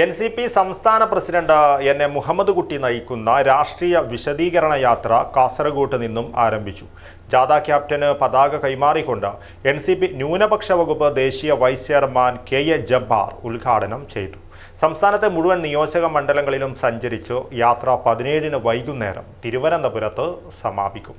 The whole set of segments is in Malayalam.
എൻ സി പി സംസ്ഥാന president N A Muhammad Kutty നയിക്കുന്ന രാഷ്ട്രീയ വിശദീകരണ യാത്ര കാസർഗോട്ട് നിന്നും ആരംഭിച്ചു. ജാഥ ക്യാപ്റ്റന് പതാക കൈമാറിക്കൊണ്ട് എൻ സി പി ന്യൂനപക്ഷ വകുപ്പ് ദേശീയ vice chairman K A Jabbar ഉദ്ഘാടനം ചെയ്തു. സംസ്ഥാനത്തെ മുഴുവൻ നിയോജക മണ്ഡലങ്ങളിലും സഞ്ചരിച്ച് യാത്ര പതിനേഴിന് വൈകുന്നേരം തിരുവനന്തപുരത്ത് സമാപിക്കും.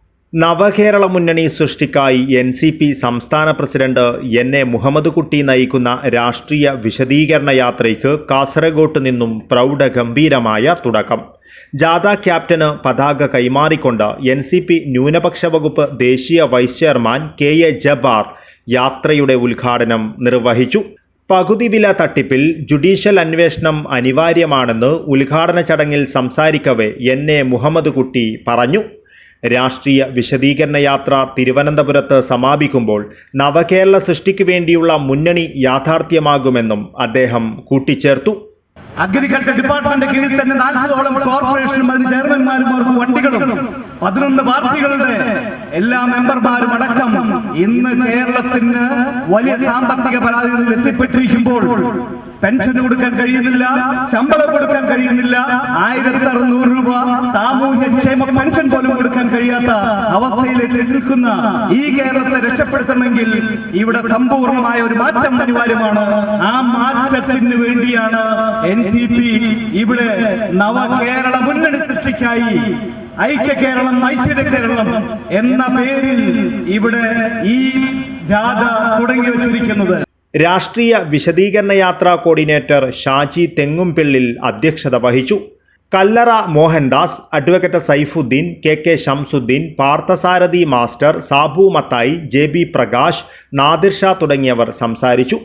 നവകേരള മുന്നണി സൃഷ്ടിക്കായി എൻ സി പി സംസ്ഥാന president N A Muhammad Kutty നയിക്കുന്ന രാഷ്ട്രീയ വിശദീകരണ യാത്രയ്ക്ക് കാസർഗോട്ട് നിന്നും പ്രൗഢഗംഭീരമായ തുടക്കം. ജാഥ ക്യാപ്റ്റന് പതാക കൈമാറിക്കൊണ്ട് എൻ സി പി ന്യൂനപക്ഷ വകുപ്പ് ദേശീയ vice chairman K A Jabbar യാത്രയുടെ ഉദ്ഘാടനം നിർവഹിച്ചു. പകുതി വില തട്ടിപ്പിൽ ജുഡീഷ്യൽ അന്വേഷണം അനിവാര്യമാണെന്ന് ഉദ്ഘാടന ചടങ്ങിൽ സംസാരിക്കവേ എൻ എ മുഹമ്മദ് കുട്ടി പറഞ്ഞു. രാഷ്ട്രീയ വിശദീകരണ യാത്ര തിരുവനന്തപുരത്ത് സമാപിക്കുമ്പോൾ നവകേരള സൃഷ്ടിക്കു വേണ്ടിയുള്ള മുന്നണി യാഥാർത്ഥ്യമാകുമെന്നും അദ്ദേഹം കൂട്ടിച്ചേർത്തു. അഗ്രികൾച്ചർ ഡിപ്പാർട്ട്മെന്റ് കീഴിൽ തന്നെ നാൽപ്പതോളം കോർപ്പറേഷനും അതിന് ചെയർമാൻമാരും അവർക്ക് വണ്ടികളും പതിനൊന്ന് പാർട്ടികളുടെ എല്ലാ മെമ്പർമാരും അടക്കം ഇന്ന് കേരളത്തിന് വലിയ സാമ്പത്തിക പരാതികളിൽ എത്തിപ്പെട്ടിരിക്കുമ്പോൾ പെൻഷൻ കൊടുക്കാൻ കഴിയുന്നില്ല ശമ്പളം കൊടുക്കാൻ കഴിയുന്നില്ല ആയിരത്തി അറുന്നൂറ് രൂപ സാമൂഹ്യക്ഷേമ പെൻഷൻ കഴിയാത്ത അവസ്ഥയിലേക്ക് നിൽക്കുന്ന ഈ കേരളത്തെ രക്ഷപ്പെടുത്തണമെങ്കിൽ ഇവിടെ സമ്പൂർണമായ ഒരു മാറ്റം അനിവാര്യമാണ്. ആ മാറ്റത്തിന് വേണ്ടിയാണ് എൻ സി പി ഇവിടെ നവകേരള മുന്നണി സൃഷ്ടിക്കായി ഐക്യ കേരളം ഐശ്വര്യ കേരളം എന്ന പേരിൽ ഇവിടെ ഈ ജാഥ തുടങ്ങി വച്ചിരിക്കുന്നത്. രാഷ്ട്രീയ വിശദീകരണ യാത്രാ കോർഡിനേറ്റർ ഷാജി തെങ്ങുംപിള്ളിൽ അധ്യക്ഷത വഹിച്ചു. Kallara Mohandas advocate Saifuddin K K Shamsuddin Parthasarathy master Sabu Mathai J B Prakash Nadir Shah തുടങ്ങിയവർ സംസാരിച്ചു.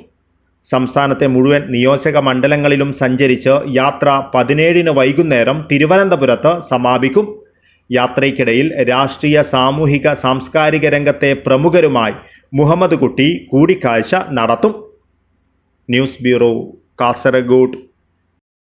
സംസ്ഥാനത്തെ മുഴുവൻ നിയോജക മണ്ഡലങ്ങളിലും സഞ്ചരിച്ച് യാത്ര പതിനേഴിന് വൈകുന്നേരം തിരുവനന്തപുരത്ത് സമാപിക്കും. യാത്രയ്ക്കിടയിൽ രാഷ്ട്രീയ സാമൂഹിക സാംസ്കാരിക രംഗത്തെ പ്രമുഖരുമായി മുഹമ്മദ് കുട്ടി കൂടിക്കാഴ്ച നടത്തും. News bureau Kasaragod.